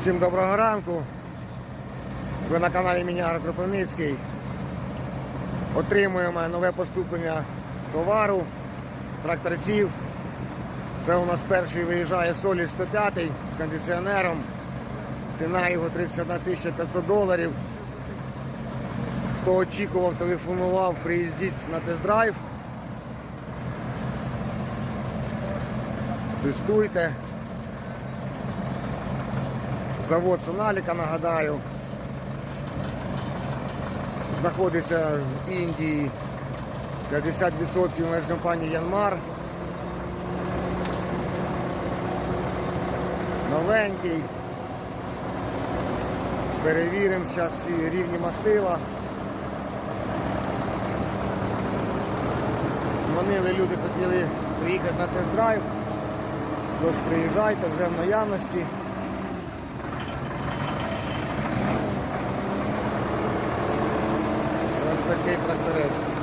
Всім доброго ранку. Ви на каналі Мінягр Кропивницький. Отримуємо нове поступлення товару, тракторців. Це у нас перший виїжджає Солі 105 з кондиціонером. Ціна його 31 тисяча 500 доларів. Хто очікував, телефонував, приїздіть на тест-драйв. Тестуйте. Завод Соналіка, нагадаю, знаходиться в Індії 50% меж компанії Янмар. Новенький. Перевіримо зараз всі рівні мастила. Дзвонили люди, хотіли приїхати на тест-драйв. Тож приїжджайте вже в наявності. para quem é te.